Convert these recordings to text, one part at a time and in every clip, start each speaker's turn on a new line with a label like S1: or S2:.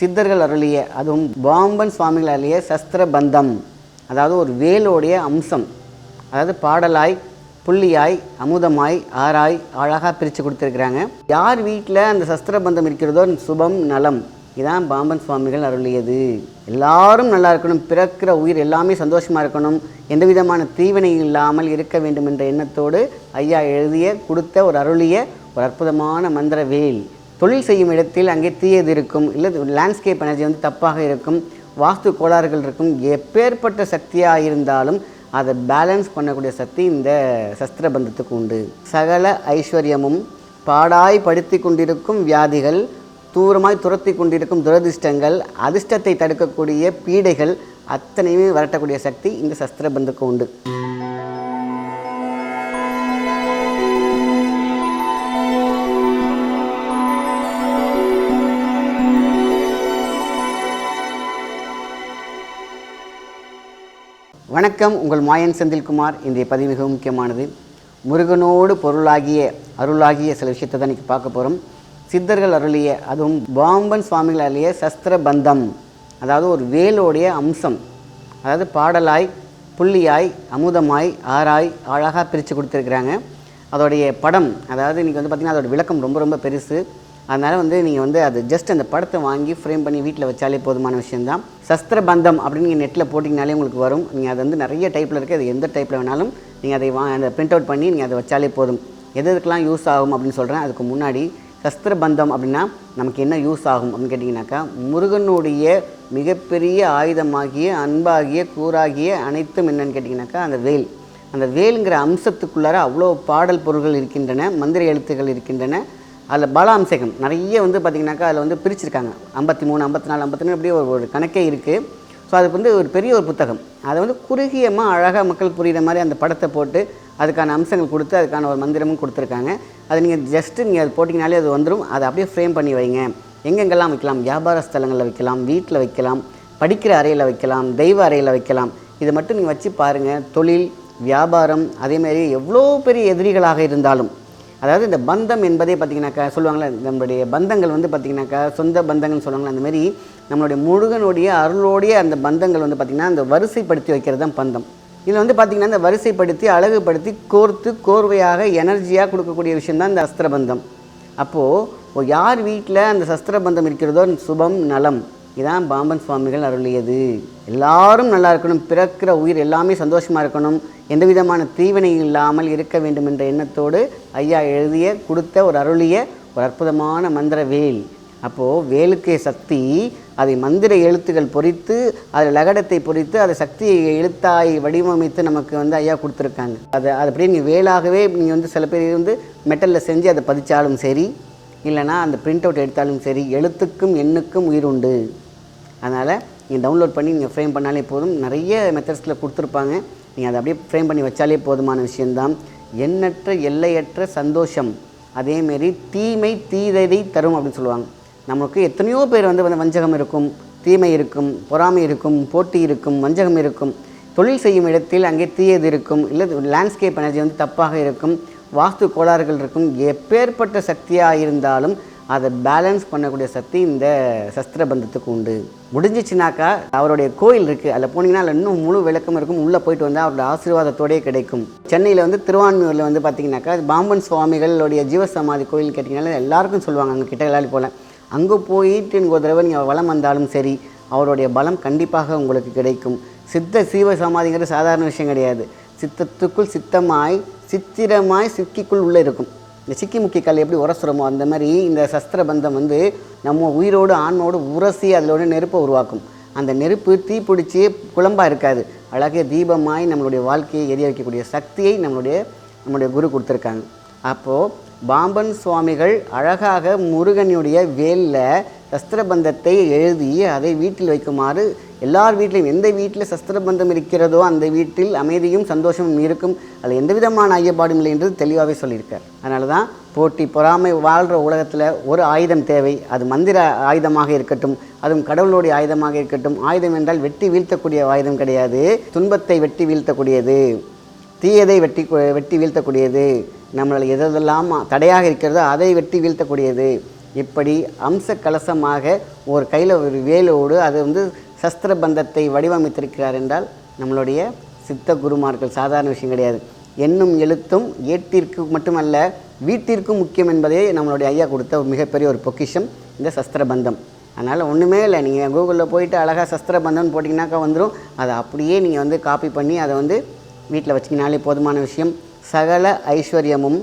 S1: சித்தர்கள் அருளிய அதுவும் பாம்பன் சுவாமிகள் அருளிய சஸ்திர பந்தம் அதாவது ஒரு வேலோடைய அம்சம். அதாவது பாடலாய் புள்ளியாய் அமுதமாய் ஆராய் அழகாக பிரித்து கொடுத்துருக்குறாங்க. யார் வீட்டில் அந்த சஸ்திர பந்தம் இருக்கிறதோ சுபம் நலம் இதான் பாம்பன் சுவாமிகள் அருளியது. எல்லாரும் நல்லா இருக்கணும் பிறக்கிற உயிர் எல்லாமே சந்தோஷமாக இருக்கணும் எந்த விதமான தீவினை இல்லாமல் இருக்க வேண்டும் என்ற எண்ணத்தோடு ஐயா எழுதிய கொடுத்த ஒரு அருளிய ஒரு அற்புதமான மந்திர வேல். தொழில் செய்யும் இடத்தில் அங்கே தீயது இருக்கும் இல்லை லேண்ட்ஸ்கேப் எனர்ஜி வந்து தப்பாக இருக்கும் வாஸ்து கோளாறுகள் இருக்கும் எப்பேற்பட்ட சக்தியாக இருந்தாலும் அதை பேலன்ஸ் பண்ணக்கூடிய சக்தி இந்த சஸ்திர பந்தத்துக்கு உண்டு. சகல ஐஸ்வர்யமும் பாடாய் படுத்தி கொண்டிருக்கும் வியாதிகள் தூரமாய் துரத்தி கொண்டிருக்கும் துரதிர்ஷ்டங்கள் அதிர்ஷ்டத்தை தடுக்கக்கூடிய பீடைகள் அத்தனையுமே வரட்டக்கூடிய சக்தி இந்த சஸ்திர பந்துக்கு உண்டு. வணக்கம். உங்கள் மாயன் செந்தில்குமார். இன்றைய பதிவு மிகவும் முக்கியமானது. முருகனோடு பொருளாகிய அருளாகிய சில விஷயத்தை தான் இன்றைக்கி பார்க்க போகிறோம் சித்தர்கள் அருளிய அதுவும் பாம்பன் சுவாமிகள் அருளிய சஸ்திர பந்தம். அதாவது ஒரு வேலோடைய அம்சம். அதாவது பாடலாய் புள்ளியாய் அமுதமாய் ஆராய் அழகாக பிரித்து கொடுத்துருக்குறாங்க. அதோடைய படம் அதாவது இன்றைக்கி வந்து பார்த்திங்கன்னா அதோட விளக்கம் ரொம்ப ரொம்ப பெருசு. அதனால் வந்து நீங்கள் வந்து அது ஜஸ்ட் அந்த படத்தை வாங்கி ஃப்ரேம் பண்ணி வீட்டில் வச்சாலே போதுமான விஷயந்தான் சஸ்திர பந்தம் அப்படின்னு நீங்கள் நெட்டில் போட்டிங்கனாலே உங்களுக்கு வரும். நீங்கள் அது வந்து நிறைய டைப்பில் இருக்குது அது எந்த டைப்பில் வேணாலும் நீங்கள் அதை வா அந்த பிரிண்ட் அவுட் பண்ணி நீங்கள் அதை வச்சாலே போதும். எது எதுக்கெல்லாம் யூஸ் ஆகும் அப்படின்னு சொல்கிறேன் அதுக்கு முன்னாடி சஸ்திர பந்தம் அப்படின்னா நமக்கு என்ன யூஸ் ஆகும் அப்படின்னு கேட்டிங்கனாக்கா முருகனுடைய மிகப்பெரிய ஆயுதமாகிய அன்பாகிய கூறாகிய அனைத்தும் என்னன்னு கேட்டிங்கனாக்கா அந்த வேல். அந்த வேலுங்கிற அம்சத்துக்குள்ளார அவ்வளோ பாடல் பொருள்கள் இருக்கின்றன மந்திர எழுத்துக்கள் இருக்கின்றன. அதில் பல அம்சகம் நிறைய வந்து பார்த்திங்கனாக்கா அதில் வந்து பிரிச்சிருக்காங்க. ஐம்பத்தி மூணு ஐம்பத்தி நாலு ஐம்பத்தி நாலு அப்படியே ஒரு ஒரு கணக்கே இருக்குது ஸோ அதுக்கு வந்து ஒரு பெரிய ஒரு புத்தகம். அதை வந்து குறுகியமாக அழகாக மக்கள் புரிகிற மாதிரி அந்த படத்தை போட்டு அதுக்கான அம்சங்கள் கொடுத்து அதுக்கான ஒரு மந்திரமும் கொடுத்துருக்காங்க. அது நீங்கள் ஜஸ்ட்டு நீங்கள் அது போட்டிங்கனாலே அது வந்துடும் அதை அப்படியே ஃப்ரேம் பண்ணி வைங்க. எங்கெங்கெல்லாம் வைக்கலாம்? வியாபார ஸ்தலங்களில் வைக்கலாம் வீட்டில் வைக்கலாம் படிக்கிற அறையில் வைக்கலாம் தெய்வ அறையில் வைக்கலாம். இதை மட்டும் நீங்கள் வச்சு பாருங்கள் தொழில் வியாபாரம் அதேமாதிரி எவ்வளோ பெரிய எதிரிகளாக இருந்தாலும் அதாவது இந்த பந்தம் என்பதே பார்த்திங்கனாக்கா சொல்லுவாங்களே நம்மளுடைய பந்தங்கள் வந்து பார்த்திங்கனாக்கா சொந்த பந்தங்கள்னு சொல்லுவாங்களே அந்தமாரி நம்மளுடைய முருகனுடைய அருளோடைய அந்த பந்தங்கள் வந்து பார்த்திங்கன்னா அந்த வரிசைப்படுத்தி வைக்கிறது தான் பந்தம். இதில் வந்து பார்த்திங்கன்னா இந்த வரிசைப்படுத்தி அழகுபடுத்தி கோர்த்து கோர்வையாக எனர்ஜியாக கொடுக்கக்கூடிய விஷயந்தான் இந்த அஸ்திரபந்தம். அப்போது யார் வீட்டில் அந்த சஸ்திரபந்தம் இருக்கிறதோ சுபம் நலம். இதான் பாம்பன் சுவாமிகள் அருளியது. எல்லாரும் நல்லா இருக்கணும் பிறக்கிற உயிர் எல்லாமே சந்தோஷமாக இருக்கணும். எந்த விதமான தீவினை இல்லாமல் இருக்க வேண்டும் என்ற எண்ணத்தோடு ஐயா எழுதிய கொடுத்த ஒரு அருளிய ஒரு அற்புதமான மந்திர வேல். அப்போது வேலுக்கே சக்தி அதை மந்திர எழுத்துக்கள் பொறித்து அதில் லகடத்தை பொறித்து அதை சக்தியை எழுத்தாய் வடிவமைத்து நமக்கு வந்து ஐயா கொடுத்துருக்காங்க. அதை அது அப்படியே நீங்கள் வேலாகவே நீங்கள் வந்து சில பேர் வந்து மெட்டலில் செஞ்சு அதை பதிச்சாலும் சரி இல்லைனா அந்த பிரிண்ட் அவுட் எடுத்தாலும் சரி எழுத்துக்கும் எண்ணுக்கும் உயிர் உண்டு. அதனால் நீங்கள் டவுன்லோட் பண்ணி நீங்கள் ஃப்ரேம் பண்ணாலே போதும். நிறைய மெத்தட்ஸில் கொடுத்துருப்பாங்க. நீங்கள் அதை அப்படியே ஃப்ரேம் பண்ணி வச்சாலே போதுமான விஷயந்தான் எண்ணற்ற எல்லையற்ற சந்தோஷம். அதேமாரி தீமை தீதை தரும் அப்படின்னு சொல்லுவாங்க. நமக்கு எத்தனையோ பேர் வந்து வந்து வஞ்சகம் இருக்கும் தீமை இருக்கும் பொறாமை இருக்கும் போட்டி இருக்கும் வஞ்சகம் இருக்கும். தொழில் செய்யும் இடத்தில் அங்கே தீயது இருக்கும். இல்லை லேண்ட்ஸ்கேப் எனர்ஜி வந்து தப்பாக இருக்கும். வாஸ்து கோளாறுகள் இருக்கும். எப்பேற்பட்ட சக்தியாக இருந்தாலும் அதை பேலன்ஸ் பண்ணக்கூடிய சக்தி இந்த சஸ்திர பந்தத்துக்கு உண்டு. முடிஞ்சிச்சுனாக்கா அவருடைய கோயில் இருக்குது அதில் போனீங்கன்னா அதில் இன்னும் முழு விளக்கம் இருக்கும். உள்ளே போயிட்டு வந்தால் அவரோட ஆசீர்வாதத்தோடயே கிடைக்கும். சென்னையில் வந்து திருவான்மையூரில் வந்து பார்த்தீங்கன்னாக்கா பாம்பன் சுவாமிகளுடைய ஜீவசமாதி கோயில் கேட்டிங்கனால எல்லாருக்கும் சொல்லுவாங்க அங்கே கிட்ட எல்லாரும் போல். அங்கே போயிட்டு எனக்கு ஒரு தடவை நீங்கள் வளம் வந்தாலும் சரி அவருடைய பலம் கண்டிப்பாக உங்களுக்கு கிடைக்கும். சித்த சீவ சமாதிங்கிறது சாதாரண விஷயம் கிடையாது. சித்தத்துக்குள் சித்தமாய் சித்திரமாய் சிக்கிக்குள் உள்ளே இருக்கும். இந்த சிக்கி முக்கி கல் எப்படி உரசுறமோ அந்த மாதிரி இந்த சஸ்திர பந்தம் வந்து நம்ம உயிரோடு ஆணோடு உரசி அதிலோட நெருப்பை உருவாக்கும். அந்த நெருப்பு தீ பிடிச்சி குழம்பாக இருக்காது. அழகிய தீபமாய் நம்மளுடைய வாழ்க்கையை எரிய வைக்கக்கூடிய சக்தியை நம்மளுடைய நம்முடைய குரு கொடுத்துருக்காங்க. அப்போது பாம்பன் சுவாமிகள் அழகாக முருகனுடைய வேலில் சஸ்திரபந்தத்தை எழுதி அதை வீட்டில் வைக்குமாறு எல்லார் வீட்லையும் எந்த வீட்டில் சஸ்திரபந்தம் இருக்கிறதோ அந்த வீட்டில் அமைதியும் சந்தோஷமும் இருக்கும். அதில் எந்த விதமான ஐயப்பாடும் இல்லை என்று தெளிவாகவே சொல்லியிருக்கார். அதனால தான் போட்டி பொறாமை வாழ்கிற உலகத்தில் ஒரு ஆயுதம் தேவை. அது மந்திர ஆயுதமாக இருக்கட்டும் அதுவும் கடவுளுடைய ஆயுதமாக இருக்கட்டும். ஆயுதம் என்றால் வெட்டி வீழ்த்தக்கூடிய ஆயுதம் கிடையாது. துன்பத்தை வெட்டி வீழ்த்தக்கூடியது. தீயதை வெட்டி வெட்டி வீழ்த்தக்கூடியது. நம்மளால் எதெல்லாம் தடையாக இருக்கிறதோ அதை வெட்டி வீழ்த்தக்கூடியது. இப்படி அம்ச கலசமாக ஒரு கையில் ஒரு வேலோடு அது வந்து சஸ்திர பந்தத்தை வடிவமைத்திருக்கிறார் என்றால் நம்மளுடைய சித்த குருமார்கள் சாதாரண விஷயம் கிடையாது. எண்ணும் எழுத்தும் ஏட்டிற்கு மட்டுமல்ல வீட்டிற்கும் முக்கியம் என்பதே நம்மளுடைய ஐயா கொடுத்த ஒரு மிகப்பெரிய ஒரு பொக்கிஷம் இந்த சஸ்திர பந்தம் அதனால் ஒன்றுமே இல்லை நீங்கள் கூகுளில் போயிட்டு அழகாக சஸ்திர பந்தம்னு போட்டிங்கனாக்கா வந்துடும் அதை அப்படியே நீங்கள் வந்து காப்பி பண்ணி அதை வந்து வீட்டில் வச்சிங்கனாலே போதுமான விஷயம். சகல ஐஸ்வர்யமும்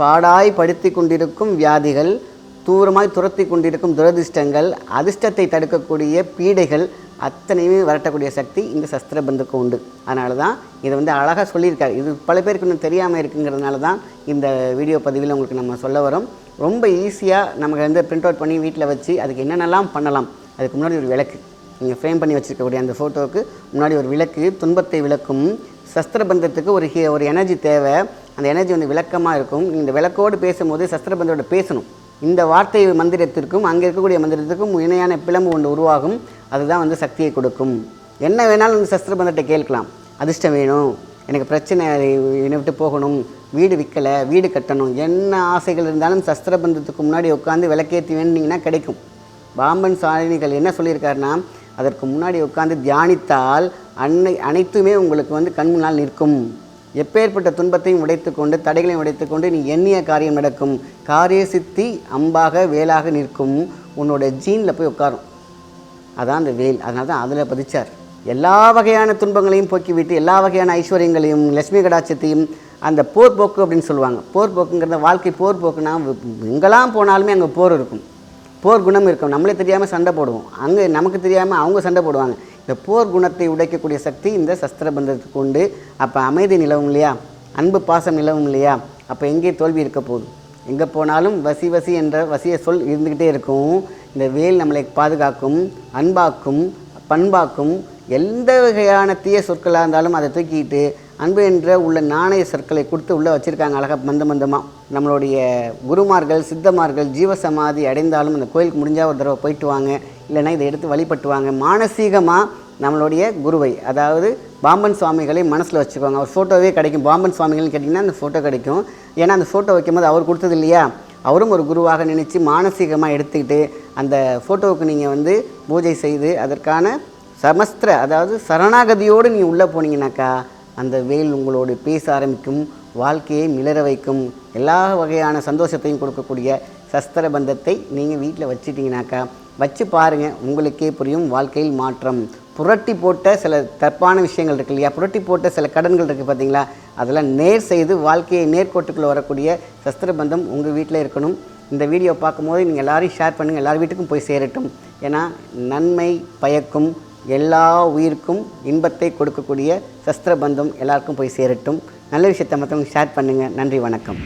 S1: பாடாய் படுத்தி கொண்டிருக்கும் வியாதிகள் தூரமாய் துரத்தி கொண்டிருக்கும் துரதிர்ஷ்டங்கள் அதிர்ஷ்டத்தை தடுக்கக்கூடிய பீடைகள் அத்தனையுமே வரட்டக்கூடிய சக்தி இந்த சஸ்திர பந்துக்கு உண்டு. அதனால தான் இதை வந்து அழகாக சொல்லியிருக்காரு. இது பல பேருக்கு இன்னும் தெரியாமல் இருக்குங்கிறதுனால தான் இந்த வீடியோ பதிவில் உங்களுக்கு நம்ம சொல்ல வரோம். ரொம்ப ஈஸியாக நமக்கு வந்து பிரிண்ட் அவுட் பண்ணி வீட்டில் வச்சு அதுக்கு என்னென்னலாம் பண்ணலாம். அதுக்கு முன்னாடி ஒரு விளக்கு. நீங்கள் ஃப்ரேம் பண்ணி வச்சுருக்கக்கூடிய அந்த ஃபோட்டோவுக்கு முன்னாடி ஒரு விளக்கு துன்பத்தை விளக்கும் சஸ்திரபந்தத்துக்கு ஒரு ஹி- ஒரு எனர்ஜி தேவை. அந்த எனர்ஜி வந்து விளக்கமாக இருக்கும். இந்த விளக்கோடு பேசும்போது சஸ்திரபந்தோடு பேசணும். இந்த வார்த்தை மந்திரத்திற்கும் அங்கே இருக்கக்கூடிய மந்திரத்திற்கும் இணையான பிளம்பு ஒன்று உருவாகும். அதுதான் வந்து சக்தியை கொடுக்கும். என்ன வேணாலும் இந்த சஸ்திரபந்தத்தை கேட்கலாம். அதிர்ஷ்டம் வேணும். எனக்கு பிரச்சனை என்னை விட்டு போகணும். வீடு விற்கலை வீடு கட்டணும். என்ன ஆசைகள் இருந்தாலும் சஸ்திர பந்தத்துக்கு முன்னாடி உட்காந்து விளக்கேற்றி வேண்டிங்கன்னா கிடைக்கும். பாம்பன் சாலினிகள் என்ன சொல்லியிருக்காருன்னா அதற்கு முன்னாடி உட்காந்து தியானித்தால் அன்னை அனைத்துமே உங்களுக்கு வந்து கண் முன்னால் நிற்கும். எப்பேற்பட்ட துன்பத்தையும் உடைத்துக்கொண்டு தடைகளையும் உடைத்துக்கொண்டு நீ எண்ணிய காரியம் நடக்கும். காரிய சித்தி அம்பாக வேலாக நிற்கும். உன்னோட ஜீனில் போய் உட்காரும். அதான் அந்த வேல். அதனால தான் அதில் பதிச்சார். எல்லா வகையான துன்பங்களையும் போக்கிவிட்டு எல்லா வகையான ஐஸ்வர்யங்களையும் லட்சுமி கடாட்சத்தையும் அந்த போர் போக்கு அப்படின்னு சொல்லுவாங்க. போர் போக்குங்கிறத வாழ்க்கை போர் போக்குன்னா எங்கெல்லாம் போனாலுமே அங்கே போர் இருக்கும். போர் குணம் இருக்கும். நம்மளே தெரியாமல் சண்டை போடுவோம். அங்கே நமக்கு தெரியாமல் அவங்க சண்டை போடுவாங்க. இந்த போர் குணத்தை உடைக்கக்கூடிய சக்தி இந்த சஸ்திரபந்தத்துக்கு உண்டு. அப்போ அமைதி நிலவும் இல்லையா? அன்பு பாசம் நிலவும் இல்லையா? அப்போ எங்கே தோல்வி இருக்க போகுது? எங்கே போனாலும் வசி வசி என்ற வசிய சொல் இருந்துக்கிட்டே இருக்கும். இந்த வேல் நம்மளை பாதுகாக்கும் அன்பாக்கும் பண்பாக்கும் எந்த வகையான தீய சொற்களாக இருந்தாலும் அதை தூக்கிட்டு அன்பு என்ற உள்ள நாணய சொற்களை கொடுத்து உள்ளே வச்சுருக்காங்க அழகாக மந்த மந்தமாக நம்மளுடைய குருமார்கள் சித்தமார்கள் ஜீவசமாதி அடைந்தாலும் அந்த கோயிலுக்கு முடிஞ்சால் ஒரு தடவை போயிட்டு வாங்க. இல்லைன்னா இதை எடுத்து வழிபட்டு வாங்க. மானசீகமாக நம்மளுடைய குருவை அதாவது பாம்பன் சுவாமிகளை மனசில் வச்சுக்கோங்க. அவர் ஃபோட்டோவே கிடைக்கும். பாம்பன் சுவாமிகள்னு கேட்டிங்கன்னா அந்த ஃபோட்டோ கிடைக்கும். ஏன்னா அந்த ஃபோட்டோ வைக்கும்போது அவர் கொடுத்தது இல்லையா? அவரும் ஒரு குருவாக நினச்சி மானசீகமாக எடுத்துக்கிட்டு அந்த ஃபோட்டோவுக்கு நீங்கள் வந்து பூஜை செய்து அதற்கான சமஸ்திர அதாவது சரணாகதியோடு நீ உள்ளே போனீங்கன்னாக்கா அந்த வேல் உங்களோடு பேச ஆரம்பிக்கும் வாழ்க்கையை மிளற வைக்கும் எல்லா வகையான சந்தோஷத்தையும் கொடுக்கக்கூடிய சஸ்திர பந்தத்தை நீங்கள் வீட்டில் வச்சிட்டிங்கனாக்கா வச்சு பாருங்கள் உங்களுக்கே புரியும் வாழ்க்கையில் மாற்றம். புரட்டி போட்ட சில தப்பான விஷயங்கள் இருக்கு இல்லையா? புரட்டி போட்ட சில கடன்கள் இருக்குது பார்த்தீங்களா அதெல்லாம் நேர் செய்து வாழ்க்கையை நேர்கோட்டுக்குள்ளே வரக்கூடிய சஸ்திர பந்தம் உங்கள் வீட்டில் இருக்கணும். இந்த வீடியோ பார்க்கும்போது நீங்கள் எல்லோரையும் ஷேர் பண்ணுங்கள் எல்லார் வீட்டுக்கும் போய் சேரட்டும். ஏன்னா நன்மை பயக்கும் எல்லா உயிருக்கும் இன்பத்தை கொடுக்கக்கூடிய சஸ்திர பந்தம் எல்லாருக்கும் போய் சேரட்டும். நல்ல விஷயத்தை மற்றவங்க ஷேர் பண்ணுங்கள் நன்றி வணக்கம்.